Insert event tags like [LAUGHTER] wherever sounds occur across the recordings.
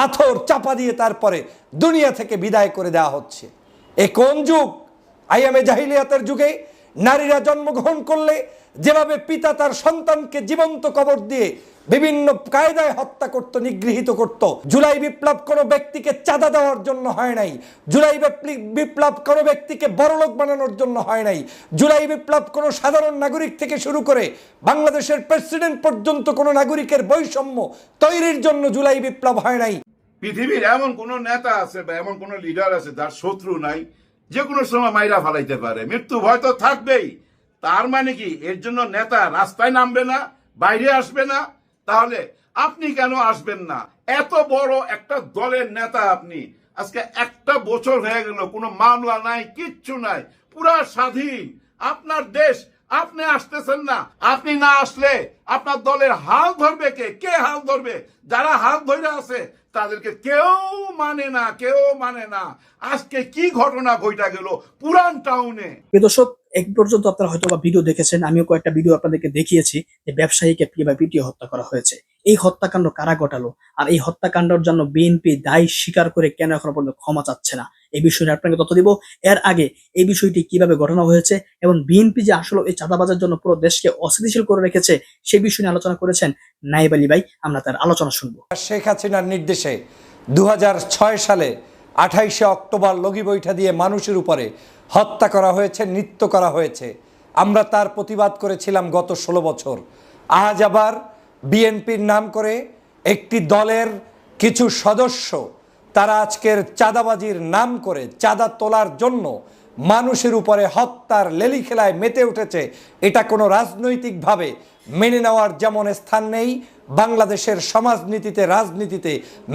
পাথর চাপা দিয়ে তারপরে দুনিয়া থেকে বিদায় করে দেওয়া হচ্ছে। এ কোন যুগ? আইএমএ জাহিলিয়াতের যুগে। নারীরা জন্মগ্রহণ করলে যেভাবে পিতা তার সন্তানকে জীবন্ত কবর দিয়ে বিভিন্ন কায়দায় হত্যা করত, নিগৃহীত করত, জুলাই বিপ্লব কোনো ব্যক্তিকে চাঁদা দেওয়ার জন্য হয় নাই, জুলাই বিপ্লব কোনো ব্যক্তিকে বড়লোক বানানোর জন্য হয় নাই, জুলাই বিপ্লব কোনো সাধারণ নাগরিক থেকে শুরু করে বাংলাদেশের প্রেসিডেন্ট পর্যন্ত কোনো নাগরিকের বৈষম্য তৈরির জন্য জুলাই বিপ্লব হয় নাই। পৃথিবীর এমন কোন নেতা আছে বা এমন কোন লিডার আছে যার শত্রু নাই, যে কোনো সময় মাইরা ফালাইতে পারে। মৃত্যু ভয় তো থাকবেই। তার মানে কি? এর জন্য নেতা রাস্তায় নামবে না, বাইরে আসবে না। তাহলে আপনি কেন আসবেন না? এত বড় একটা দলের নেতা আপনি। আজকে একটা বছর হয়ে গেল, কোনো মামলা নাই, কিচ্ছু নাই। পুরা স্বাধীন। আপনার দেশ আপনি আসতেছেন না। আপনি না আসলে আপনার দলের হাল ধরবে কে? কে হাল ধরবে? যারা হাল ধরে আছে, তাদেরকে কেউ মানে না, কেউ মানে না। আজকে কি ঘটনা ঘটা গেল পুরান টাউনে দর্শক এক পর্যন্ত আপনারা হয়তো বা ভিডিও দেখেছেন, আমিও কয়েকটা ভিডিও আপনাদেরকে দেখিয়েছি যে ব্যবসায়ীকে কীভাবে পিটিয়ে হত্যা করা হয়েছে। এই হত্যাকাণ্ড কারা ঘটালো? আর এই হত্যাকাণ্ডের জন্য বিএনপি দায় স্বীকার করে কেন এখনও পর্যন্ত ক্ষমা চাচ্ছে না? এই বিষয়ে আপনাকে তথ্য দিব। এর আগে এই বিষয়টি কীভাবে ঘটনা হয়েছে এবং বিএনপি যে আসলে এই চাঁদাবাজের জন্য পুরো দেশকে অস্থিতিশীল করে রেখেছে সেই বিষয় নিয়ে আলোচনা করেছেন নাইব আলী ভাই। আমরা তার আলোচনা শুনব। শেখ হাসিনার নির্দেশে দু হাজার ছয় সালে আঠাইশে অক্টোবর লগি বৈঠা দিয়ে মানুষের উপরে হত্যা করা হয়েছে, নৃত্য করা হয়েছে। আমরা তার প্রতিবাদ করেছিলাম গত ষোলো বছর। আজ আবার বিএনপির নাম করে একটি দলের কিছু সদস্য তারা আজকের চাঁদাবাজির নাম করে চাঁদা তোলার জন্য মানুষের উপরে হত্যার লেলি খেলায় মেতে উঠেছে, এটা কোনো রাজনৈতিকভাবে মেনে নেওয়ার যেমন স্থান নেই, বাংলাদেশের সমাজনীতিতে, রাজনীতিতে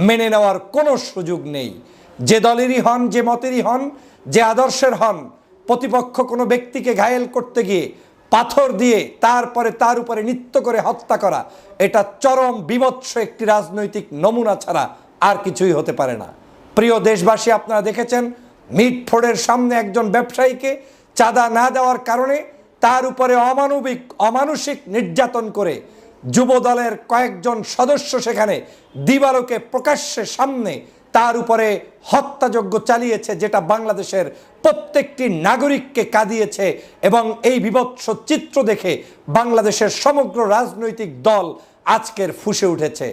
মেনে নেওয়ার কোনো সুযোগ নেই। যে দলেরই হন, যে মতেরই হন যে আদর্শের হন, প্রতিপক্ষ কোনো ব্যক্তিকে ঘায়েল করতে গিয়ে পাথর দিয়ে তারপরে তার উপরে নৃত্য করে হত্যা করা, এটা চরম বিভৎস একটি রাজনৈতিক নমুনা ছাড়া আর কিছুই হতে পারে না। প্রিয় দেশবাসী, আপনারা দেখেছেন মিটফোর্ডের সামনে একজন ব্যবসায়ীকে চাঁদা না দেওয়ার কারণে তার উপরে অমানবিক, অমানসিক নির্যাতন করে যুবদলের কয়েকজন সদস্য সেখানে দিবালোকে প্রকাশ্যে সামনে তার উপরে হত্যাযজ্ঞ চালিয়েছে যেটা বাংলাদেশের প্রত্যেকটি নাগরিককে কাঁদিয়েছে এবং এই বিভৎস চিত্র দেখে বাংলাদেশের সমগ্র রাজনৈতিক দল আজকের ফুসে উঠেছে।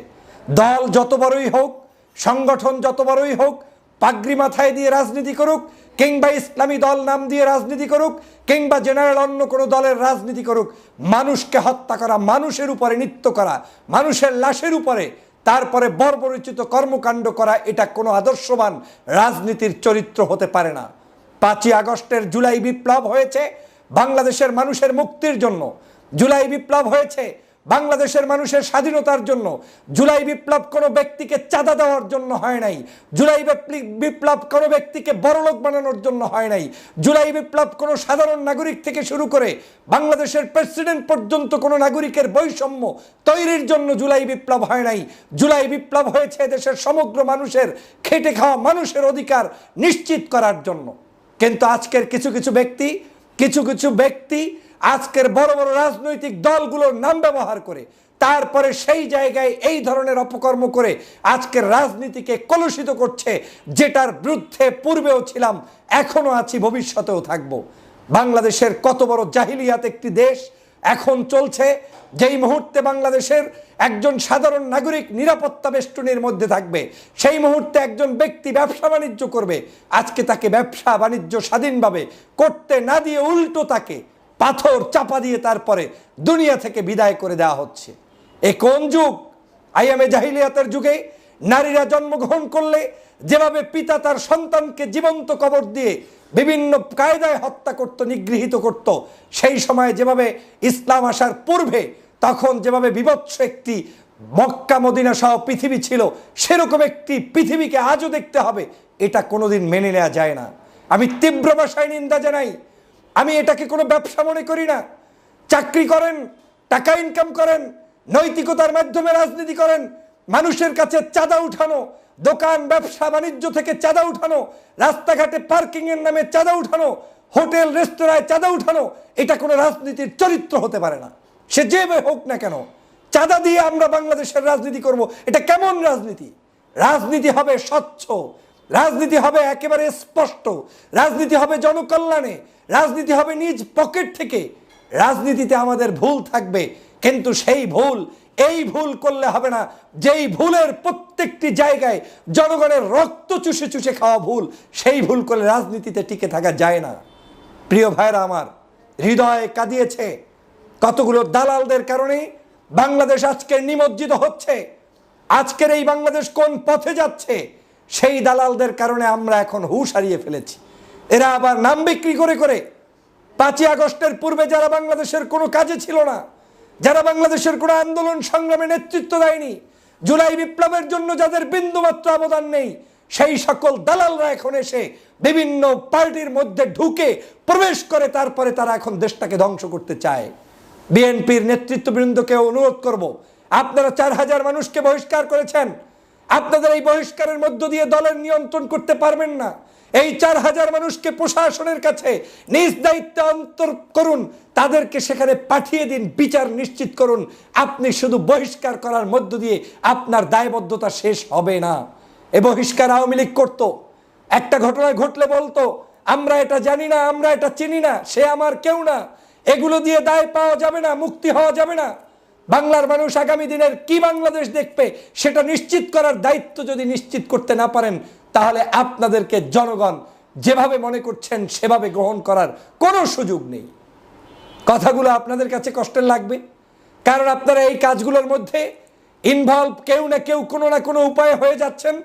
দল যত বড়ই হোক, সংগঠন যত বড়ই হোক, পাগড়ি মাথায় দিয়ে রাজনীতি করুক, কিংবা ইসলামী দল নাম দিয়ে রাজনীতি করুক, কিংবা জেনারেল অন্য কোনো দলের রাজনীতি করুক, মানুষকে হত্যা করা, মানুষের উপরে নৃত্য করা, মানুষের লাশের উপরে তারপরে বর্বরিচিত কর্মকাণ্ড করা এটা কোনো আদর্শবান রাজনীতির চরিত্র হতে পারে না। পাঁচই আগস্টের জুলাই বিপ্লব হয়েছে, বাংলাদেশের মানুষের মুক্তির জন্য। জুলাই বিপ্লব হয়েছে বাংলাদেশের মানুষের স্বাধীনতার জন্য, জুলাই বিপ্লব কোনো ব্যক্তিকে চাঁদা দেওয়ার জন্য হয় নাই, জুলাই বিপ্লব কোনো ব্যক্তিকে বড়লোক বানানোর জন্য হয় নাই, জুলাই বিপ্লব কোনো সাধারণ নাগরিক থেকে শুরু করে বাংলাদেশের প্রেসিডেন্ট পর্যন্ত কোনো নাগরিকের বৈষম্য তৈরির জন্য জুলাই বিপ্লব হয় নাই। জুলাই বিপ্লব হয়েছে দেশের সমগ্র মানুষের খেটে খাওয়া মানুষের অধিকার নিশ্চিত করার জন্য। কিন্তু আজকের কিছু কিছু ব্যক্তি, কিছু কিছু ব্যক্তি আজকের বড় বড় রাজনৈতিক দলগুলোর নাম ব্যবহার করে, তারপরে সেই জায়গায় এই ধরনের অপকর্ম করে আজকের রাজনীতিকে কলুষিত করছে, যেটার বিরুদ্ধে পূর্বেও ছিলাম, এখনও আছি, ভবিষ্যতেও থাকব। বাংলাদেশের কত বড় জাহিলিয়াত একটি দেশ এখন চলছে, যেই মুহূর্তে বাংলাদেশের একজন সাধারণ নাগরিক নিরাপত্তা বেষ্টনীর মধ্যে থাকবে, সেই মুহূর্তে একজন ব্যক্তি ব্যবসা বাণিজ্য করবে, আজকে তাকে ব্যবসা বাণিজ্য স্বাধীনভাবে করতে না দিয়ে উল্টো তাকে পাথর চাপা দিয়ে তারপরে দুনিয়া থেকে বিদায় করে দেওয়া হচ্ছে। এ কোন যুগ? আইএমএ জাহিলিয়াতের যুগে নারীরা জন্মগ্রহণ করলে যেভাবে পিতা তার সন্তানকে জীবন্ত কবর দিয়ে বিভিন্ন কায়দায় হত্যা করত, নিগৃহীত করত, সেই সময় যেভাবে ইসলাম আসার পূর্বে তখন যেভাবে বিভৎস একটি মক্কা মদিনা সহ পৃথিবী ছিল, সেরকম একটি পৃথিবীকে আজও দেখতে হবে, এটা কোনোদিন মেনে নেওয়া যায় না। আমি তীব্র ভাষায় নিন্দা জানাই আমি এটাকে কোনো ব্যবসা মনে করি না। চাকরি করেন, টাকা ইনকাম করেন, নৈতিকতার মাধ্যমে রাজনীতি করেন, মানুষের কাছে চাঁদা উঠানো, দোকান, ব্যবসা, বাণিজ্য থেকে চাঁদা উঠানো, রাস্তাঘাটে পার্কিং এর নামে চাঁদা উঠানো, হোটেল, রেস্তোরাঁয় চাঁদা উঠানো, এটা কোনো রাজনীতির চরিত্র হতে পারে না। সে যে হোক না কেন, চাঁদা দিয়ে আমরা বাংলাদেশের রাজনীতি করব, এটা কেমন রাজনীতি? রাজনীতি হবে স্বচ্ছ, রাজনীতি হবে একেবারে স্পষ্ট, রাজনীতি হবে জনকল্যাণে রাজনীতি হবে নিজ পকেট থেকে। রাজনীতিতে আমাদের ভুল থাকবে, কিন্তু সেই ভুল, এই ভুল করলে হবে না। যেই ভুলের প্রত্যেকটি জায়গায় জনগণের রক্ত চুষে চুষে খাওয়া ভুল, সেই ভুল করলে রাজনীতিতে টিকে থাকা যায় না। প্রিয় ভাইরা আমার, হৃদয়ে কাঁদিয়েছে। কতগুলো দালালদের কারণে বাংলাদেশ আজকে নিমজ্জিত হচ্ছে? আজকের এই বাংলাদেশ কোন পথে যাচ্ছে? সেই দালালদের কারণে আমরা এখন হুশ হারিয়ে ফেলেছি। এরা আবার নাম বিক্রি করে করে পাঁচই আগস্টের পূর্বে যারা বাংলাদেশের কোনো কাজে ছিল না, যারা বাংলাদেশের কোনো আন্দোলন সংগ্রামে নেতৃত্ব দেয়নি, জুলাই বিপ্লবের জন্য যাদের বিন্দুমাত্র অবদান নেই, সেই সকল দালালরা এখন এসে বিভিন্ন পার্টির মধ্যে ঢুকে প্রবেশ করে, তারপরে তারা এখন দেশটাকে ধ্বংস করতে চায়। বিএনপির নেতৃত্ববৃন্দকে অনুরোধ করব, আপনারা চার হাজার মানুষকে বহিষ্কার করেছেন আপনাদের এই বহিষ্কারের মধ্য দিয়ে দলের নিয়ন্ত্রণ করতে পারবেন না। এই চার হাজার মানুষকে প্রশাসনের কাছে নিজ দায়িত্বে অন্তর করুন, তাদেরকে সেখানে পাঠিয়ে দিন, বিচার নিশ্চিত করুন। আপনি শুধু বহিষ্কার করার মধ্য দিয়ে আপনার দায়বদ্ধতা শেষ হবে না। এ বহিষ্কার আওয়ামী লীগ করতো। একটা ঘটনা ঘটলে বলতো, আমরা এটা জানি না, আমরা এটা চিনি না, সে আমার কেউ না। এগুলো দিয়ে দায় পাওয়া যাবে না, মুক্তি হওয়া যাবে না। বাংলার মানুষ আগামী দিনের কি বাংলাদেশ দেখবে, সেটা নিশ্চিত করার দায়িত্ব যদি নিশ্চিত করতে না পারেন, তাহলে আপনাদেরকে জনগণ যেভাবে মনে করছেন, সেভাবে গ্রহণ করার কোনো সুযোগ নেই। কথাগুলো আপনাদের কাছে কষ্টের লাগবে? কারণ আপনারা এই কাজগুলোর মধ্যে ইনভলভ কেউ না কেউ, কোনো না কোনো উপায়ে হয়ে যাচ্ছেন।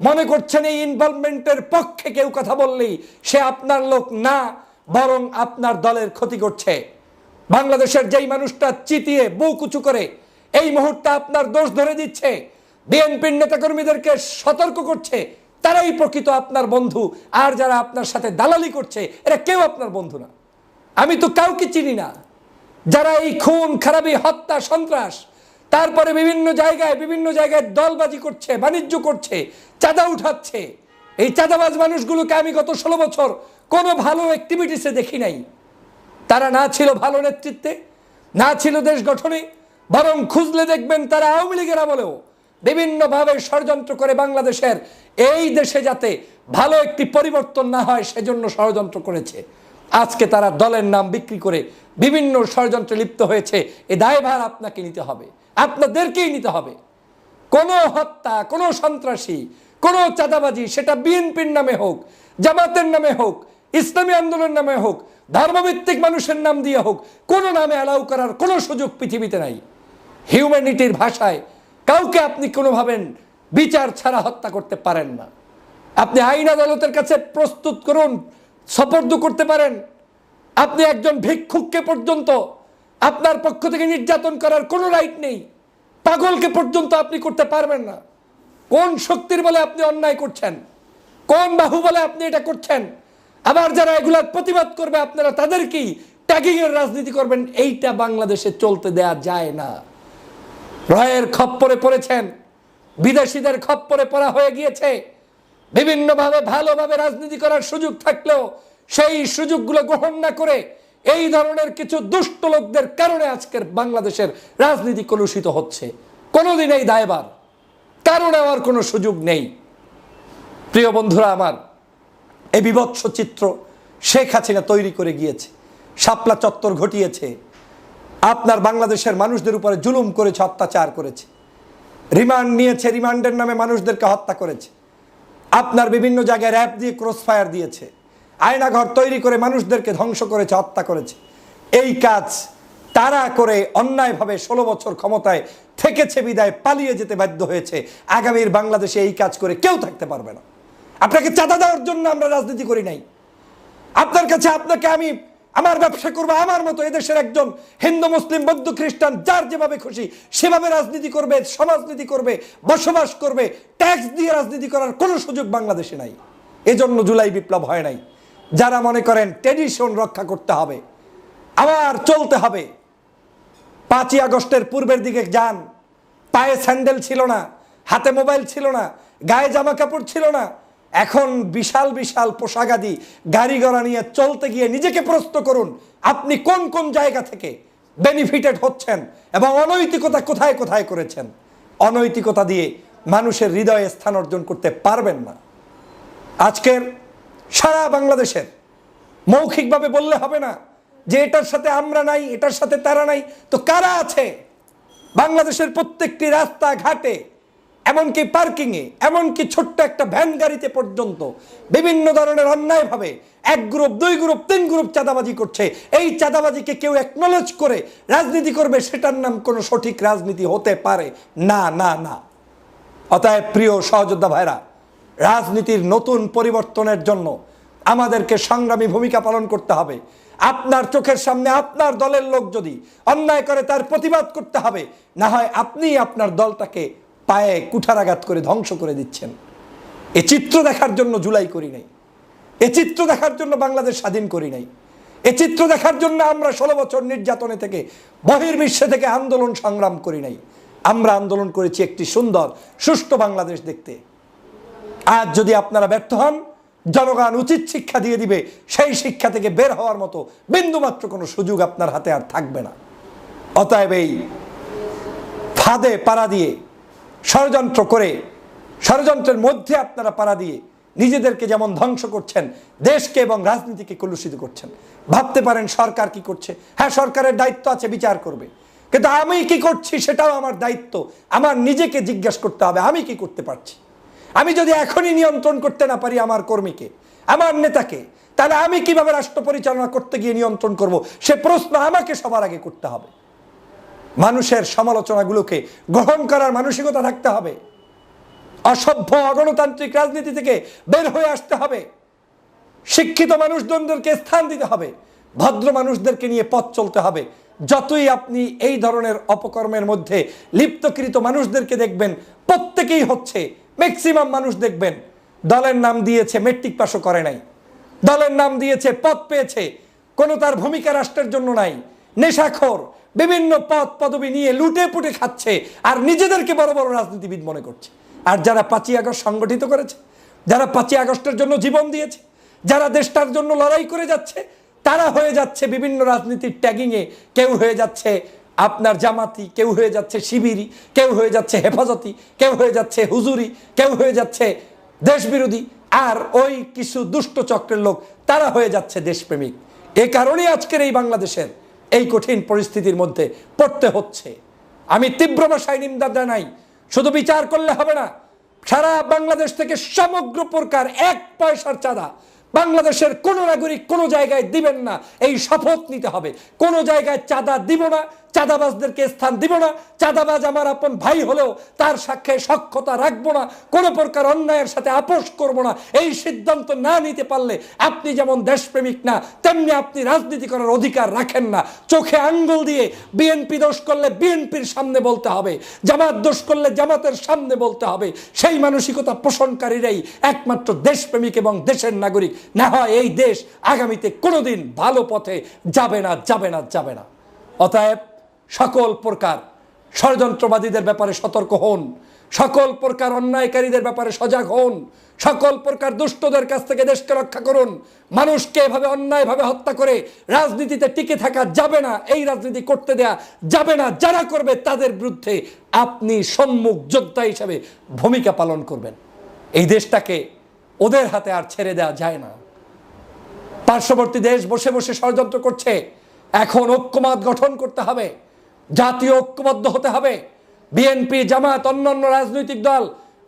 মনে করছেন এই ইনভলভমেন্টের পক্ষে কেউ কথা বললেই সে আপনার লোক না, বরং আপনার দলের ক্ষতি করছে। বাংলাদেশের যেই মানুষটা চিতিয়ে বুক উঁচু করে, এই মুহূর্তে আপনার দোষ ধরে দিচ্ছে। বিএনপির নেতাকর্মীদেরকে সতর্ক করছে। তারাই প্রকৃত আপনার বন্ধু। আর যারা আপনার সাথে দালালি করছে, এরা কেউ আপনার বন্ধু না। আমি তো কাউকে চিনি না। যারা এই খুন, খারাপি, হত্যা, সন্ত্রাস, তারপরে বিভিন্ন জায়গায় বিভিন্ন জায়গায় দলবাজি করছে, বাণিজ্য করছে, চাঁদা উঠাচ্ছে, এই চাঁদাবাজ মানুষগুলোকে আমি গত ষোলো বছর কোনো ভালো অ্যাক্টিভিটিসে দেখি নাই। তারা না ছিল ভালো নেতৃত্বে, না ছিল দেশ গঠনে, বরং খুঁজলে দেখবেন তারা আওয়ামী লীগের আমলেও বিভিন্নভাবে ষড়যন্ত্র করে বাংলাদেশের এই দেশে যাতে ভালো একটি পরিবর্তন না হয়, সেজন্য ষড়যন্ত্র করেছে। আজকে তারা দলের নাম বিক্রি করে বিভিন্ন ষড়যন্ত্রে লিপ্ত হয়েছে। এ দায়ভার আপনাকে নিতে হবে, আপনাদেরকেই নিতে হবে। কোনো হত্যা, কোনো সন্ত্রাসী, কোনো চাঁদাবাজি, সেটা বিএনপির নামে হোক, জামাতের নামে হোক ইসলামী আন্দোলন নামে হোক, ধর্মভিত্তিক মানুষের নাম দিয়ে হোক, কোনো নামে অ্যালাউ করার কোনো সুযোগ পৃথিবীতে নাই। হিউম্যানিটির ভাষায় কাউকে আপনি কোনোভাবে বিচার ছাড়া হত্যা করতে পারেন না। আপনি আইন আদালতের কাছে প্রস্তুত করুন সপর্দ করতে পারেন। আপনি একজন ভিক্ষুককে পর্যন্ত আপনার পক্ষ থেকে নির্যাতন করার কোনো রাইট নেই। পাগলকে পর্যন্ত আপনি করতে পারবেন না। কোন শক্তির বলে আপনি অন্যায় করছেন? কোন বাহু বলে আপনি এটা করছেন? আবার যারা এগুলার প্রতিবাদ করবে, আপনারা তাদেরকেই ট্যাগিং এর রাজনীতি করবেন। এইটা বাংলাদেশে চলতে দেয়া যায় না। রয়ের খপ্পরে পড়েছেন, বিদেশিদের খপ্পরে পড়া হয়ে গিয়েছে। বিভিন্নভাবে ভালোভাবে রাজনীতি করার সুযোগ থাকলেও সেই সুযোগগুলো গ্রহণ না করে এই ধরনের কিছু দুষ্ট লোকদের কারণে আজকের বাংলাদেশের রাজনীতি কলুষিত হচ্ছে। কোনোদিন এই দায়বার নেওয়ার কোনো সুযোগ নেই। প্রিয় বন্ধুরা আমার এই বিভৎস চিত্র শেখ হাসিনা তৈরি করে গিয়েছে। শাপলা চত্বর ঘটিয়েছে। আপনার বাংলাদেশের মানুষদের উপরে জুলুম করেছে, অত্যাচার করেছে। রিমান্ড নিয়েছে, রিমান্ডের নামে মানুষদেরকে হত্যা করেছে। আপনার বিভিন্ন জায়গায় র্যাপ দিয়ে ক্রস ফায়ার দিয়েছে। আয়নাঘর তৈরি করে মানুষদেরকে ধ্বংস করেছে, হত্যা করেছে। এই কাজ তারা করে অন্যায়ভাবে ষোলো বছর ক্ষমতায় থেকেছে, বিদায় পালিয়ে যেতে বাধ্য হয়েছে। আগামীর বাংলাদেশে এই কাজ করে কেউ থাকতে পারবে না। আপনাকে চাঁদা দেওয়ার জন্য আমরা রাজনীতি করি নাই। আপনার কাছে আপনাকে আমি আমার ব্যবসা করব, আমার মতো এদেশের একজন হিন্দু, মুসলিম, বৌদ্ধ, খ্রিস্টান, যার যেভাবে খুশি, সেভাবে রাজনীতি করবে, সমাজনীতি করবে, বসবাস করবে ট্যাক্স দিয়ে রাজনীতি করার কোনো সুযোগ বাংলাদেশে নাই। এজন্য জুলাই বিপ্লব হয় নাই। যারা মনে করেন ট্রেডিশন রক্ষা করতে হবে, আবার চলতে হবে। পাঁচই আগস্টের পূর্বের দিকে যান। পায়ে স্যান্ডেল ছিল না, হাতে মোবাইল ছিল না, গায়ে জামা কাপড় ছিল না এখন বিশাল বিশাল পোশাকাদি গাড়ি ঘোড়া নিয়ে চলতে গিয়ে নিজেকে প্রশ্ন করুন, আপনি কোন কোন জায়গা থেকে বেনিফিটেড হচ্ছেন এবং অনৈতিকতা কোথায় কোথায় করেছেন? অনৈতিকতা দিয়ে মানুষের হৃদয়ে স্থান অর্জন করতে পারবেন না। আজকের সারা বাংলাদেশের মৌখিকভাবে বললে হবে না যে এটার সাথে আমরা নাই, এটার সাথে তারা নাই। তো কারা আছে? বাংলাদেশের প্রত্যেকটি রাস্তা ঘাটে এমনকি পার্কিংয়ে, এমনকি ছোট্ট একটা ভ্যান গাড়িতে পর্যন্ত বিভিন্ন ধরনের অন্যায়ভাবে এক গ্রুপ দুই গ্রুপ তিন গ্রুপ চাঁদাবাজি করছে। এই চাঁদাবাজিকে কেউ একনলেজ করে রাজনীতি করবে, সেটার নাম কোনো সঠিক রাজনীতি হতে পারে। না না না। অতএব প্রিয় সহযোদ্ধা ভাইরা, রাজনীতির নতুন পরিবর্তনের জন্য আমাদেরকে সংগ্রামী ভূমিকা পালন করতে হবে। আপনার চোখের সামনে আপনার দলের লোক যদি অন্যায় করে, তার প্রতিবাদ করতে হবে। না হয় আপনি আপনার দলটাকে পায়ে কুঠারাঘাত করে ধ্বংস করে দিচ্ছেন। এ চিত্র দেখার জন্য জুলাই করি নাই। এ চিত্র দেখার জন্য বাংলাদেশ স্বাধীন করি নাই। এ চিত্র দেখার জন্য আমরা ষোলো বছর নির্যাতনে থেকে, বহির্বিশ্বে থেকে আন্দোলন সংগ্রাম করি নাই। আমরা আন্দোলন করেছি একটি সুন্দর, সুষ্ঠু বাংলাদেশ দেখতে। আজ যদি আপনারা ব্যর্থ হন, জনগণ উচিত শিক্ষা দিয়ে দিবে, সেই শিক্ষা থেকে বের হওয়ার মতো বিন্দুমাত্র কোনো সুযোগ আপনার হাতে আর থাকবে না। অতএব এই ফাঁদে পাড়া দিয়ে ষড়যন্ত্র করে, ষড়যন্ত্রের মধ্যে আপনারা পাড়া দিয়ে নিজেদেরকে যেমন ধ্বংস করছেন, দেশকে এবং রাজনীতিকে কলুষিত করছেন। ভাবতে পারেন সরকার কি করছে? হ্যাঁ সরকারের দায়িত্ব আছে, বিচার করবে। কিন্তু আমি কি করছি সেটাও আমার দায়িত্ব। আমার নিজেকে জিজ্ঞাসা করতে হবে, আমি কি করতে পারছি? আমি যদি এখনই নিয়ন্ত্রণ করতে না পারি আমার কর্মীকে, আমার নেতাকে, তাহলে আমি কীভাবে রাষ্ট্র পরিচালনা করতে গিয়ে নিয়ন্ত্রণ করব? সে প্রশ্ন আমাকে সবার আগে করতে হবে। মানুষের সমালোচনাগুলোকে গ্রহণ করার মানসিকতা থাকতে হবে। অসভ্য অগণতান্ত্রিক রাজনীতি থেকে বের হয়ে আসতে হবে। শিক্ষিত মানুষজনদেরকে স্থান দিতে হবে। ভদ্র মানুষদেরকে নিয়ে পথ চলতে হবে। যতই আপনি এই ধরনের অপকর্মের মধ্যে লিপ্তকৃত মানুষদেরকে দেখবেন, প্রত্যেকেই হচ্ছে ম্যাক্সিমাম মানুষ দেখবেন। দলের নাম দিয়েছে মেট্রিক পাশও করে নাই। দলের নাম দিয়েছে, পদ পেয়েছে। কোনো তার ভূমিকা রাষ্ট্রের জন্য নাই। নেশাখোর, বিভিন্ন পদ পদবি নিয়ে লুটে পুটে খাচ্ছে আর নিজেদেরকে বড় বড় রাজনীতিবিদ মনে করছে। আর যারা পাঁচই আগস্ট সংগঠিত করেছে, যারা পাঁচই আগস্টের জন্য জীবন দিয়েছে, যারা দেশটার জন্য লড়াই করে যাচ্ছে, তারা হয়ে যাচ্ছে বিভিন্ন রাজনীতির ট্যাগিংয়ে। কেউ হয়ে যাচ্ছে আপনার জামাতি, কেউ হয়ে যাচ্ছে শিবিরি, কেউ হয়ে যাচ্ছে হেফাজতি, কেউ হয়ে যাচ্ছে হুজুরি, কেউ হয়ে যাচ্ছে দেশবিরোধী। আর ওই কিছু দুষ্ট চক্রের লোক, তারা হয়ে যাচ্ছে দেশপ্রেমিক। এ কারণেই আজকের এই বাংলাদেশের এই কঠিন পরিস্থিতির মধ্যে পড়তে হচ্ছে। আমি তীব্র ভাষায় নিন্দা জানাই। শুধু বিচার করলে হবে না, সারা বাংলাদেশ থেকে সমগ্র প্রকার এক পয়সার চাঁদা বাংলাদেশের কোনো নাগরিক কোনো জায়গায় দিবেন না। এই শপথ নিতে হবে। কোনো জায়গায় চাঁদা দিব না চাঁদাবাজদেরকে স্থান দিব না। চাঁদাবাজ আমার আপন ভাই হলেও তার সাক্ষে সক্ষতা রাখব না। কোনো প্রকার অন্যায়ের সাথে আপোষ করব না। এই সিদ্ধান্ত না নিতে পারলে আপনি যেমন দেশপ্রেমিক না, তেমনি আপনি রাজনীতি করার অধিকার রাখেন না। চোখে আঙ্গুল দিয়ে বিএনপি দোষ করলে বিএনপির সামনে বলতে হবে। জামাত দোষ করলে জামাতের সামনে বলতে হবে। সেই মানসিকতা পোষণকারীরাই একমাত্র দেশপ্রেমিক এবং দেশের নাগরিক। না হয় এই দেশ আগামীতে কোনোদিন ভালো পথে যাবে না যাবে না যাবে না। অতএব সকল প্রকার ষড়যন্ত্রবাদীদের ব্যাপারে সতর্ক হন। সকল প্রকার অন্যায়কারীদের ব্যাপারে সজাগ হন। সকল প্রকার দুষ্টদের কাছ থেকে দেশকে রক্ষা করুন। মানুষকে এভাবে অন্যায়ভাবে হত্যা করে রাজনীতিতে টিকে থাকা যাবে না, এই রাজনীতি করতে দেয়া যাবে না, যারা করবে তাদের বিরুদ্ধে আপনি সম্মুখ যোদ্ধা হিসাবে ভূমিকা পালন করবেন। এই দেশটাকে ওদের হাতে আর ছেড়ে দেওয়া যায় না। পার্শ্ববর্তী দেশ বসে বসে ষড়যন্ত্র করছে। এখন ঐক্যমাত গঠন করতে হবে। জাতীয় ঐক্যবদ্ধ হতে হবে। বিএনপি জামাত অন্যান্য রাজনৈতিক দল,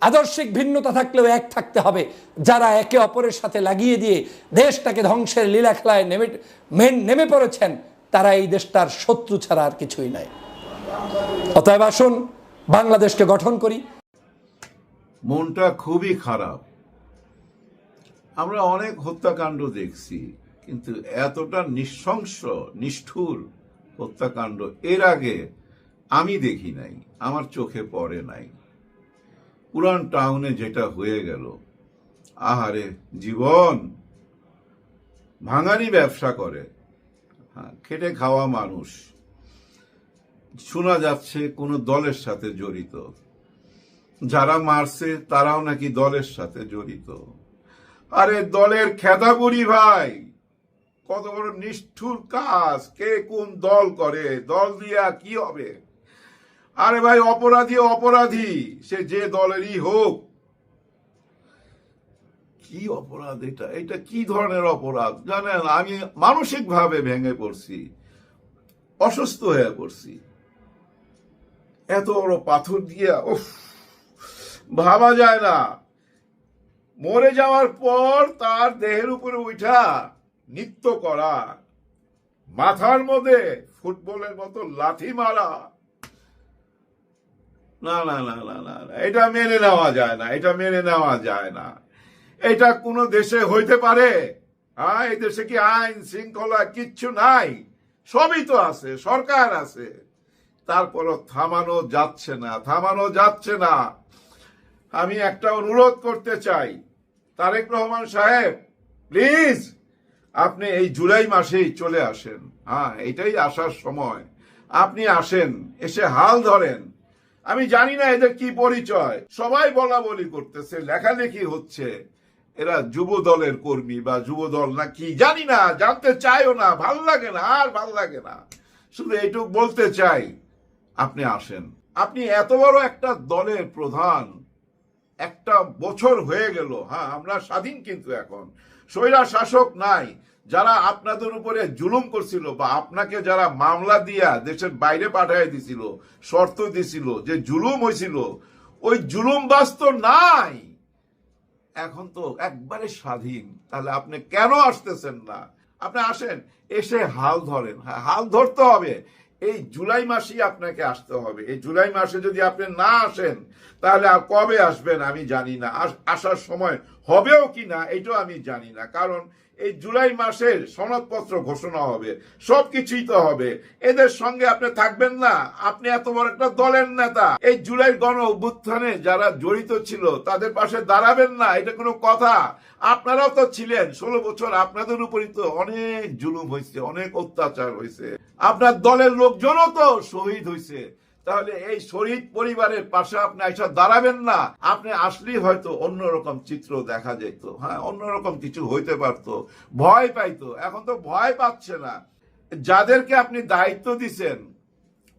আদর্শিক ভিন্নতা থাকলেও এক থাকতে হবে। যারা একে অপরের সাথে লাগিয়ে দিয়ে দেশটাকে ধ্বংসের লীলা খেলায় নেমে নেমে পড়েছেন, তারা এই দেশটার শত্রু ছাড়া আর কিছুই নাই অতএব আসুন, বাংলাদেশকে গঠন করি। মনটা খুবই খারাপ। আমরা অনেক হত্যাকাণ্ড দেখছি, কিন্তু এতটা নৃশংস, নিষ্ঠুর হত্যাকাণ্ড। এর আগে আমি দেখি নাই আমার চোখে পড়ে নাই। পুরান টাউনে যেটা হয়ে গেল আহারে জীবন ভাঙানি ব্যবসা করে। হ্যাঁ, খেটে খাওয়া মানুষ। শোনা যাচ্ছে কোনো দলের সাথে জড়িত। যারা মারছে তারাও নাকি দলের সাথে জড়িত। আরে দলের খেদাবুড়ি ভাই! কত বড় নিষ্ঠুর কাজ, কে কোন দল করে, দল দিয়া কি হবে? আরে ভাই, অপরাধী অপরাধী, সে যে দলেরই হোক। কি অপরাধ এটা? এটা কি ধরনের অপরাধ? জানেন, আমি মানসিক ভাবে ভেঙে পড়ছি, অসুস্থ হয়ে পড়ছি। এত বড় পাথর দিয়া ও ভাবা যায় না। মরে যাওয়ার পর তার দেহের উপরে উঠা নৃত্য করা মাথার মধ্যে ফুটবলের মতো লাথি মারা। না না না না না না, এটা মেনে নেওয়া যায় না এটা মেনে নেওয়া যায় না। এটা কোনো দেশে হইতে পারে? হ্যাঁ এই দেশে কি আইন শৃঙ্খলা কিচ্ছু নাই? সবই তো আছে সরকার আছে। তারপরও থামানো যাচ্ছে না থামানো যাচ্ছে না। আমি একটা অনুরোধ করতে চাই তারেক রহমান সাহেব প্লিজ আপনি এই জুলাই মাসেই চলে আসেন। হ্যাঁ এটাই আসার সময়। আপনি আসেন, এসে হাল ধরেন। আমি জানি না এদের কি পরিচয়। সবাই বলা বলি করতেছে, লেখালেখি হচ্ছে। এরা যুব দলের কর্মী বা যুব দল না কি, জানি না, জানতে চাইও না, ভালো লাগে না, আর ভালো লাগে না। শুধু এইটুক বলতে চাই, আপনি আসেন। আপনি এত বড় একটা দলের প্রধান, একটা বছর হয়ে গেল। হ্যাঁ আমরা স্বাধীন কিন্তু এখন। স্বৈরা শাসক নাই যারা আপনাদের উপরে জুলুম করছিল বা আপনাকে যারা মামলা দিয়া দেশের বাইরে পাঠিয়ে দিছিল শর্ত দিছিল যে জুলুম হয়েছিল ওই জুলুম বাস্ত নাই। এখন তো একবারে স্বাধীন। তাহলে আপনি কেন আসতেছেন না? আপনি আসেন এসে হাল ধরেন। হ্যাঁ, হাল ধরতে হবে। এই জুলাই মাসেই আপনাকে আসতে হবে। এই জুলাই মাসে যদি আপনি না আসেন তাহলে আর কবে আসবেন আমি জানি না। আসার সময় হবেও কি না এটাও আমি জানি না। কারণ এই জুলাই মাসের সনদপত্র ঘোষণা হবে, সবকিছুই তো হবে। এদের সঙ্গে আপনি থাকবেন না। আপনি এত বড় একটা দলের নেতা। এই জুলাই গণ অভ্যুত্থানে যারা জড়িত ছিল, তাদের পাশে দাঁড়াবেন না। এটা কোনো কথা। আপনারাও তো ছিলেন। ষোলো বছর আপনাদের উপরই তো অনেক জুলুম হয়েছে অনেক অত্যাচার হয়েছে আপনার দলের লোকজনও তো শহীদ হয়েছে তাহলে এই শহীদ পরিবারের পাশে আপনি এসে দাঁড়াবেন না। আপনি আসলেই হয়তো অন্যরকম চিত্র দেখা যেত। হ্যাঁ অন্যরকম কিছু হইতে পারতো। ভয় পাইতো। এখন তো ভয় পাচ্ছে না। যাদেরকে আপনি দায়িত্ব দিছেন,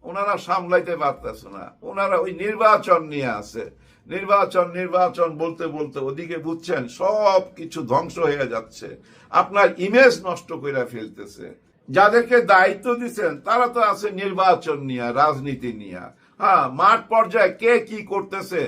ওনারা সামলাইতে পারতেছে না। ওনারা ওই নির্বাচন নিয়ে আছে। নির্বাচন নির্বাচন বলতে বলতে ওদিকে বুঝছেন সব কিছু ধ্বংস হয়ে যাচ্ছে। আপনার ইমেজ নষ্ট করে ফেলতেছে। যাদেরকে দায়িত্ব দিচ্ছেন, তারা তো আছে নির্বাচন নিয়ে, রাজনীতি নিয়ে। হ্যাঁ মাঠ পর্যায়ে কে কি করতেছে,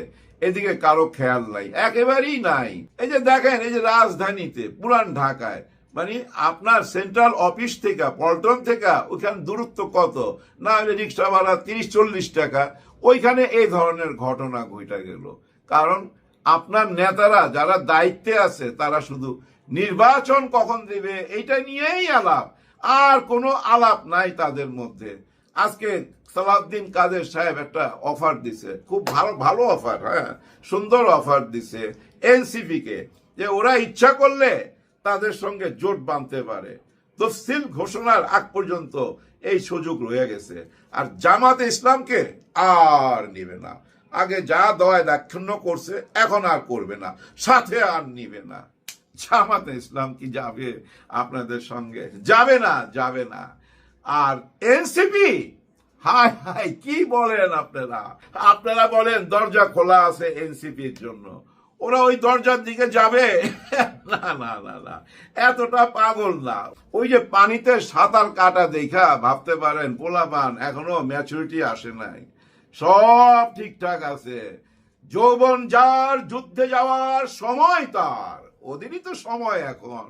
এদিকে কারও খেয়াল নাই। একেবারেই নাই। এই যে দেখেন, এই যে রাজধানীতে, পুরান ঢাকায় মানে আপনার সেন্ট্রাল অফিস থেকে, পল্টন থেকে ওইখানে দূরত্ব কত? না হলে রিক্সা ভাড়া তিরিশ, চল্লিশ টাকা। ওইখানে এই ধরনের ঘটনা ঘটে গেল। কারণ আপনার নেতারা যারা দায়িত্বে আছে, তারা শুধু নির্বাচন কখন দেবে, এইটা নিয়েই আলাপ। আর কোনো আলাপ নাই তাদের মধ্যে। আজকে সালাউদ্দিন কাদের সাহেব একটা অফার দিছে। খুব ভালো ভালো অফার হ্যাঁ? সুন্দর অফার দিছে এনসিপি কে যে ওরা ইচ্ছা করলে তাদের সঙ্গে জোট বাঁধতে পারে। তফসিল ঘোষণার আগ পর্যন্ত এই সুযোগ রয়ে গেছে। আর জামাতে ইসলামকে আর নিবে না। আগে যা দয় দাক্ষিণ্য করছে, এখন আর করবে না। সাথে আর নিবে না। জামাতে ইসলাম কি যাবে আপনাদের সঙ্গে? যাবে না যাবে না। আর এনসিপি? হাই হাই কি বলেন আপনারা? আপনারা বলেন দরজা খোলা আছে এনসিপির জন্য। ওরা ওই দরজার দিকে যাবে? না না না না। এতটা পাগল না। ওই যে পানিতে সাঁতার কাটা দেখা, ভাবতে পারেন, পোলাপান, এখনও ম্যাচুরিটি আসে নাই। সব ঠিকঠাক আছে। যৌবন যার, যুদ্ধে যাওয়ার সময় তার। ওদেরই তো সময় এখন।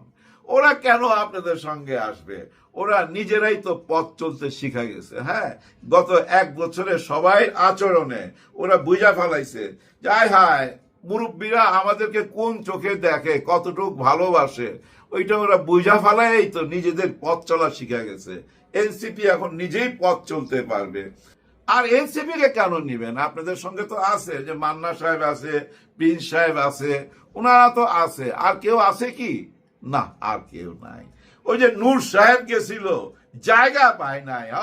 ওরা কেন আপনাদের সঙ্গে আসবে? ওরা নিজেরাই তো পথ চলতে শিখা গেছে হ্যাঁ? গত এক বছরে সবাই আচরণে ওরা বুঝা ফেলাইছে। যাই হায়, মুরব্বীরা আমাদেরকে কোন চোখে দেখে, কতটুক ভালোবাসে, ওইটা ওরা বুঝা ফেলাই তো নিজেদের পথ চলা শিখা গেছে। এনসিপি এখন নিজেই পথ চলতে পারবে। আর এনসিপি কে কেন নিবেন? আপনাদের সঙ্গে তো আছে যে মান্না সাহেব আছে প্রিন্স সাহেব আছে ওনারা তো আছে। আর কেউ আছে কি? না, আর কেউ নাই। ওই যে নূর সাহেব গেছিল, জায়গা পায় নাই, হ,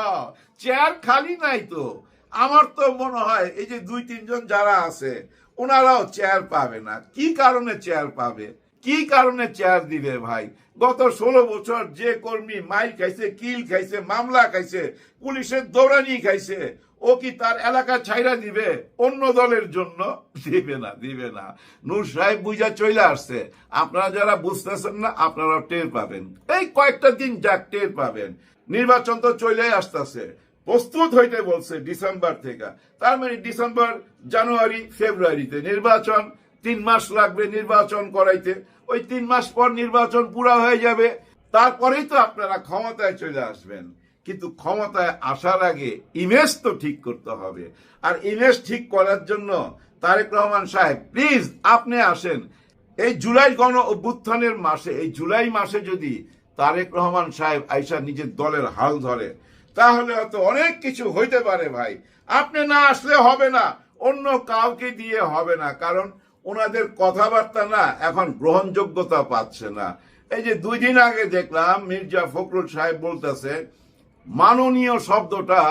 চেয়ার খালি নাই তো। আমার তো মনে হয় এই যে দুই, তিনজন যারা আছে ওনারাও চেয়ার পাবে না। কি কারণে চেয়ার পাবে? কি কারণে চেয়ার দিবে ভাই? গত ষোলো বছর যে কর্মী মাইল খাইছে, কিল খাইছে, মামলা খাইছে, পুলিশের দৌড়ানি খাইছে ও কি তার এলাকা ছাইরা দিবে? অন্য দলের জন্য? দিবে না দিবে না। নূর সাহেব বুঝা চলে আসছে। আপনারা যারা বুঝতেছেন না, আপনারা টের পাবেন। এই কয়েকটা দিন যাক, টের পাবেন। নির্বাচন তো চলে আসতেছে। প্রস্তুত হইতে বলছে ডিসেম্বর থেকে। তার মানে ডিসেম্বর, জানুয়ারি, ফেব্রুয়ারিতে নির্বাচন, তিন মাস লাগবে নির্বাচন করাইতে। ওই তিন মাস পর নির্বাচন পুরা হয়ে যাবে। তারপরেই তো আপনারা ক্ষমতায় চলে আসবেন। কিন্তু ক্ষমতায় আসার আগে ইমেজ তো ঠিক করতে হবে। আর ইমেজ ঠিক করার জন্য তারেক রহমান সাহেব প্লিজ আপনি আসেন। এই জুলাই গণ অভ্যুত্থানের মাসে, এই জুলাই মাসে যদি তারেক রহমান সাহেব আইসা নিজের দলের হাল ধরে, তাহলে হয়তো অনেক কিছু হইতে পারে ভাই। আপনি না আসলে হবে না, অন্য কাউকে দিয়ে হবে না, কারণ ওনাদের কথাবার্তা না এখন গ্রহণযোগ্যতা পাচ্ছে না। এই যে দুই দিন আগে দেখলাম মির্জা ফখরুল সাহেব বলতেছে মাননীয় শব্দটা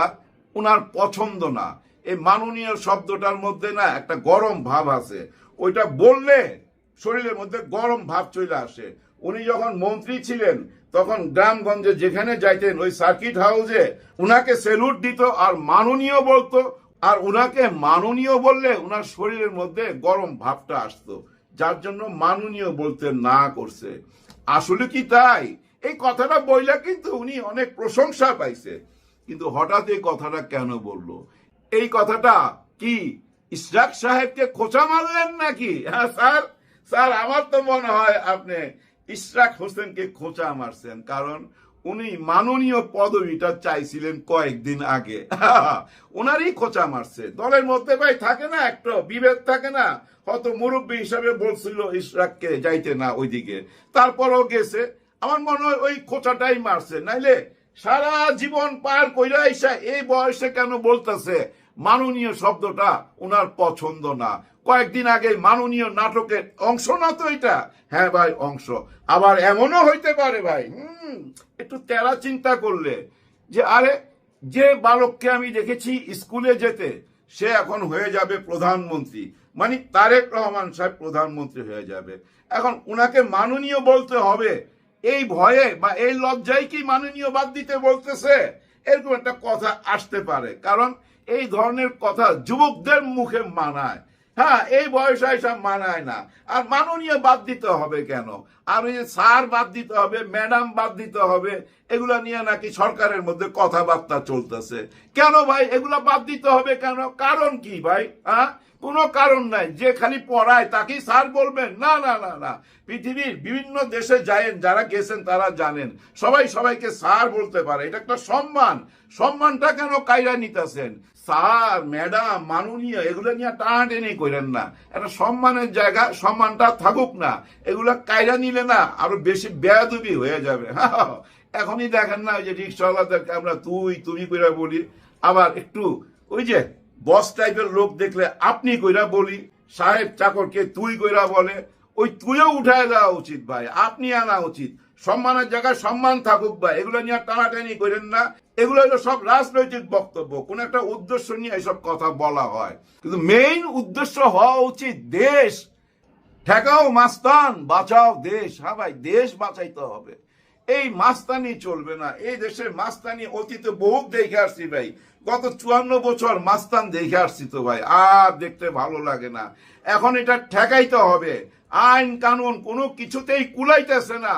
ওনার পছন্দ না। এই মাননীয় শব্দটার মধ্যে না একটা গরম ভাব আছে। ওইটা বললে শরীরের মধ্যে গরম ভাব চলে আসে। উনি যখন মন্ত্রী ছিলেন, তখন গ্রামগঞ্জে যেখানে যাইতেন, ওই সার্কিট হাউসে উনাকে সেলুট দিত আর মাননীয় বলতো। আর উনাকে মাননীয় বললে উনার শরীরের মধ্যে গরম ভাবটা আসতো। যার জন্য মাননীয় বলতে না করছে। আসলে কি তাই? এই কথাটা বইলা কিন্তু উনি অনেক প্রশংসা পাইছে। কিন্তু হঠাৎ এই কথাটা কেন বলল? এই কথাটা কি ইসরাক সাহেবকে খোঁচা মারলেন নাকি? হ্যাঁ স্যার স্যার, আমার তো মনে হয় আপনি ইশরাক হোসেনকে খোঁচা মারছেন, কারণ উনি মাননীয় পদবিটা চাইছিলেন কয়েকদিন আগে। [LAUGHS] ওনারই খোঁচা মারছে। দলের মধ্যে ভাই থাকে না, একটা বিভেদ থাকে না। হয়তো মুরব্বী হিসাবে বলছিল ইশরাককে যাইতে না ওইদিকে। তারপরও গেছে। আমার মনে হয় ওই খোঁচাটাই মারছে। নাইলে সারা জীবন পার কইরা আইসা এই বয়সে কেন বলতেছে? মাননীয় শব্দটা ওনার পছন্দ না। কয়েকদিন আগে মাননীয় নাটকের অংশ না তো এটা? হ্যাঁ ভাই, অংশ। আবার এমনও হইতে পারে ভাই। হুম, একটু তেরা চিন্তা করলে। যে আরে, যে বালককে আমি দেখেছি স্কুলে যেতে, সে এখন হয়ে যাবে প্রধানমন্ত্রী। মানে তারেক রহমান সাহেব প্রধানমন্ত্রী হয়ে যাবে। এখন উনাকে মাননীয় বলতে হবে। এই ভয়ে বা এই লজ্জায় কি মাননীয় বাদ দিতে বলতেছে? এরকম একটা কথা আসতে পারে। কারণ এই ধরনের কথা যুবকদের মুখে মানায়। হ্যাঁ এই বয়সে এসব মানায় না। আর মাননীয় বাদ দিতে হবে কেন? আর ওই স্যার বাদ দিতে হবে, ম্যাডাম বাদ দিতে হবে, এগুলা নিয়ে নাকি সরকারের মধ্যে কথাবার্তা চলতেছে। কেন ভাই? এগুলা বাদ দিতে হবে কেন? কারণ কি ভাই? হ্যাঁ? কোনো কারণ নাই। যে খালি পড়ায় তাকেই স্যার বলবেন। না না না না। পৃথিবীর বিভিন্ন দেশে যায়েন, যারা গেছেন, তারা জানেন। সবাই সবাইকে স্যার বলতে পারে। এটা একটা সম্মান। সম্মানটা কেন কাইরা নিতেছেন? স্যার, ম্যাডাম, মাননীয়, এগুলো নিয়ে টানাটানি করেন না। একটা সম্মানের জায়গা, সম্মানটা থাকুক না। এগুলো কায়রা নিলে না আরও বেশি বেয়াদুবি হয়ে যাবে। [LAUGHS] এখনই দেখেন না ওই যে রিক্সাওয়ালাদেরকে আমরা তুই তুমি করে বলি। আবার একটু, ওই যে বস টাইপের লোক দেখলে আপনি কইরা বলি, সাহেব চাকরকে তুই কইরা বলে, ওই তুইও উঠায় দেওয়া উচিত ভাই, আপনি আনা উচিত। সম্মানের জায়গায় সম্মান থাকুক ভাই, এগুলো নিয়ে টানাটানি করেন না। এগুলো হলো সব রাজনৈতিক বক্তব্য, কোন একটা উদ্দেশ্য নিয়ে এসব কথা বলা হয়। কিন্তু মেইন উদ্দেশ্য হওয়া উচিত দেশ। ঠেকাও মাস্তান, বাঁচাও দেশ। হ্যাঁ ভাই, দেশ বাঁচাইতে হবে। এই মাস্তানি চলবে না। এই দেশের মাস্তানি অতীতে বহু দেখে আসছি ভাই। গত চুয়ান্ন বছর মাস্তান দেখে আসছি তো ভাই। আর দেখতে ভালো লাগে না। এখন এটা ঠেকাইতে হবে। আইন কানুন কোনো কিছুতেই কুলাইতেছে না।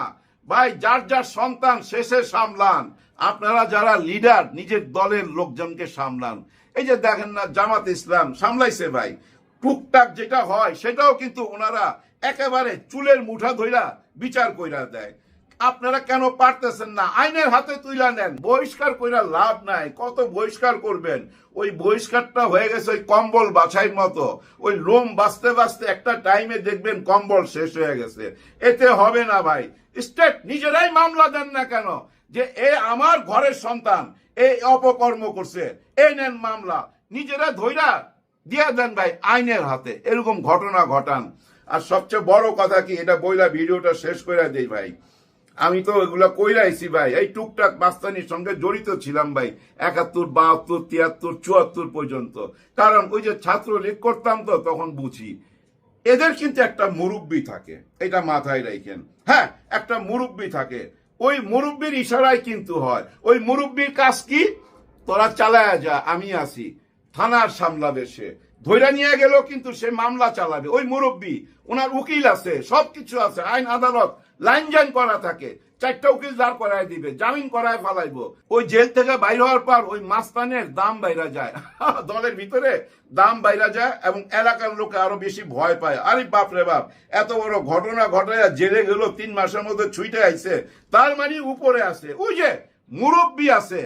ভাই, যার যার সন্তান শেষে সামলান। আপনারা যারা লিডার, নিজের দলের লোকজনকে সামলান। এই যে দেখেন না, জামাত ইসলাম সামলাইছে ভাই। টুকটাক যেটা হয়, সেটাও কিন্তু ওনারা একেবারে চুলের মুঠা ধইরা বিচার কইরা দেয়। আপনারা কেন পারতেছেন না? আইনের হাতে তুইলা নেন। বহিষ্কার কইরা লাভ নাই। কত বহিষ্কার করবেন? ওই বহিষ্কারটা হয়ে গেছে ওই কম্বল বাছাইয়ের মতো। ওই লোম বাঁচতে বাঁচতে একটা টাইমে দেখবেন কম্বল শেষ হয়ে গেছে। এতে হবে না ভাই। স্টেট নিজেরাই মামলা দেন না কেন? যে এ আমার ঘরের সন্তান এই অপকর্ম করছে এই নেন মামলা। নিজেরা ধৈরা দিয়া দেন ভাই আইনের হাতে। এরকম ঘটনা ঘটান। আর সবচেয়ে বড় কথা কি, এটা বইলা ভিডিওটা শেষ করে দেই ভাই। আমি তো এগুলা কইরাইছি ভাই। এই টুকটাক মাস্তানির সঙ্গে জড়িত ছিলাম ভাই, একাত্তর, বাহাত্তর, তিয়াত্তর, চুয়াত্তর পর্যন্ত। কারণ ওই যে ছাত্র লীগ করতাম তো, তখন বুঝি। এদের কিন্তু একটা মুরব্বি থাকে, এটা মাথায় রাখেন হ্যাঁ একটা মুরব্বি থাকে। ওই মুরব্বির ইশারায় কিন্তু হয়। ওই মুরব্বির কাজ কি? তোরা চালায়া যা, আমি আসি থানার সামলাবে সে। ধৈরা নিয়ে গেল, কিন্তু সে মামলা চালাবে। ওই মুরব্বী ওনার উকিল আছে, সবকিছু আছে, আইন, আদালত, লাইন জাইন করা থাকে। চারটা উকিল দাঁড় করায় দিবে, জামিন করায় ফালাইবো। ওই জেল থেকে বাইর হওয়ার পর ওই মাস্তানের দাম বাইরা যায়। [LAUGHS] দলের ভিতরে দাম বাইরা যায় এবং এলাকার লোকে আরও বেশি ভয় পায়। আরে বাপ রে বাপ, এত বড় ঘটনা ঘটায় জেলে গেল, তিন মাসের মধ্যে ছুইটে আইছে। তার মানে উপরে আছে। ওই যে মুরব্বী আছে।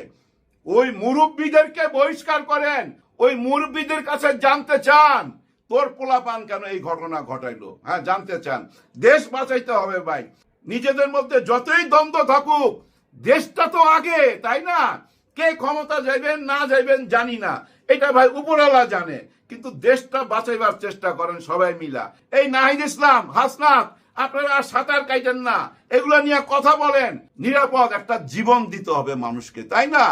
ওই মুরব্বীদেরকে বহিষ্কার করেন। ওই মুরব্বীদের কাছে জানতে চান। তোর পোলাপান কেন এই ঘটনা ঘটাইলো? হ্যাঁ জানতে চান। দেশ বাঁচাইতে হবে ভাই। নিজেদের মধ্যে যতই দ্বন্দ্ব থাকুক, দেশটা তো আগে, তাই না? কে ক্ষমতা যাইবেন, না যাইবেন জানি না। এটা ভাই উপরওয়ালা জানে। কিন্তু দেশটা বাঁচাইবার চেষ্টা করেন সবাই মিলা। এই নাহিদ ইসলাম, হাসনাত আপনারা আর সাঁতার কাইটেন না। এগুলো নিয়ে কথা বলেন। নিরাপদ একটা জীবন দিতে হবে মানুষকে, তাই না?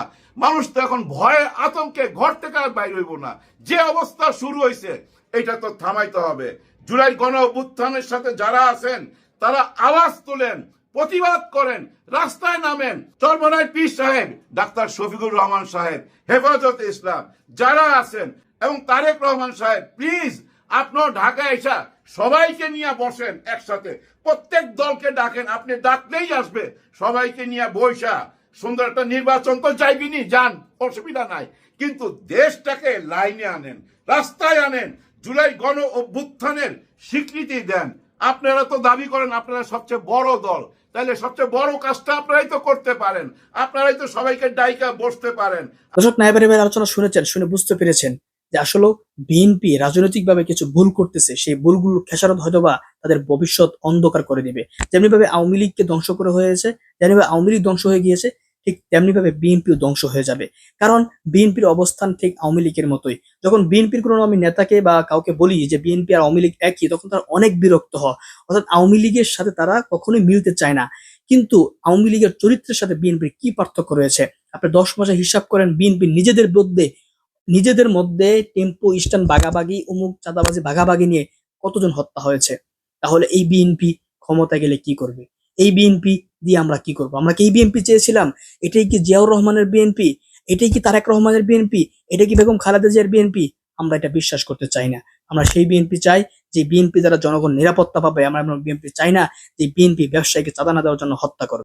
মানুষ তো এখন ভয়ে আতঙ্কে ঘর থেকে আর বাইর হইব না। যে অবস্থা শুরু হয়েছে এটা তো থামাইতে হবে। জুলাই গণ অভ্যুত্থানের সাথে যারা আছেন, তারা আওয়াজ তোলেন, প্রতিবাদ করেন, রাস্তায় নামেন। চরমনায় পীর সাহেব, ডাক্তার শফিকুর রহমান সাহেব, হেফাজত ইসলাম, যারা আছেন, এবং তারেক রহমান সাহেব, প্লিজ আপনার ঢাকায় এসা সবাইকে নিয়ে বসেন একসাথে। প্রত্যেক দলকে ডাকেন, আপনি ডাকলেই আসবে। সবাইকে নিয়ে বৈশা সুন্দর একটা নির্বাচন তো চাইবিনি যান, অসুবিধা নাই। কিন্তু দেশটাকে লাইনে আনেন, রাস্তায় আনেন, জুলাই গণ অভ্যুত্থানের স্বীকৃতি দেন। আপনারা তো দাবি করেন, আপনারা সবচেয়ে বড় দল। তাহলে সবচেয়ে বড় কাজটা আপনারাই তো করতে পারেন। আপনারাই তো সবাইকে ডাইকা বসতে পারেন। দর্শক নাইবার আলোচনা শুনেছেন, শুনে বুঝতে পেরেছেন। যে আসলে বিএনপি রাজনৈতিকভাবে কিছু ভুল করতেছে, সেই ভুলগুলো খেসারত হয়তোবা তাদের ভবিষ্যৎ অন্ধকার করে দিবে। যেমনি ভাবে আওয়ামী লীগকে ধ্বংস করে হয়েছে যেমনি ভাবে আওয়ামী লীগ ধ্বংস হয়ে গিয়েছে, ঠিক তেমনি ভাবে বিএনপিও ধ্বংস হয়ে যাবে। কারণ বিএনপির অবস্থান ঠিক আওয়ামী লীগের মতোই। যখন বিএনপির কোনো আমি নেতাকে বা কাউকে বলি যে বিএনপি আর আওয়ামী লীগ একই, তখন তারা অনেক বিরক্ত হয়। অর্থাৎ আওয়ামী লীগের সাথে তারা কখনোই মিলতে চায় না। কিন্তু আওয়ামী লীগের চরিত্রের সাথে বিএনপির কি পার্থক্য রয়েছে? আপনি দশ মাসে হিসাব করেন, বিএনপি নিজেদের মধ্যে নিজেদের মধ্যে টেম্পো স্ট্যান্ড বাগাবাগি অমুক চাঁদাবাজি ভাগাভাগি নিয়ে কতজন হত্যা হয়েছে তাহলে এই বিএনপি ক্ষমতা গেলে কি করবে এই বিএনপি দিয়ে আমরা কি করব আমরা কি এই বিএনপি চেয়েছিলাম এটাই কি জিয়াউর রহমানের বিএনপি এটাই কি তারেক রহমানের বিএনপি এটা কি বেগম খালেদা জিয়ার বিএনপি আমরা এটা বিশ্বাস করতে চাই না আমরা সেই বিএনপি চাই যে বিএনপি দ্বারা জনগণ নিরাপত্তা পাবে আমরা বিএনপি চাই না যে বিএনপি ব্যবসায়ীকে চাঁদা না দেওয়ার জন্য হত্যা করবে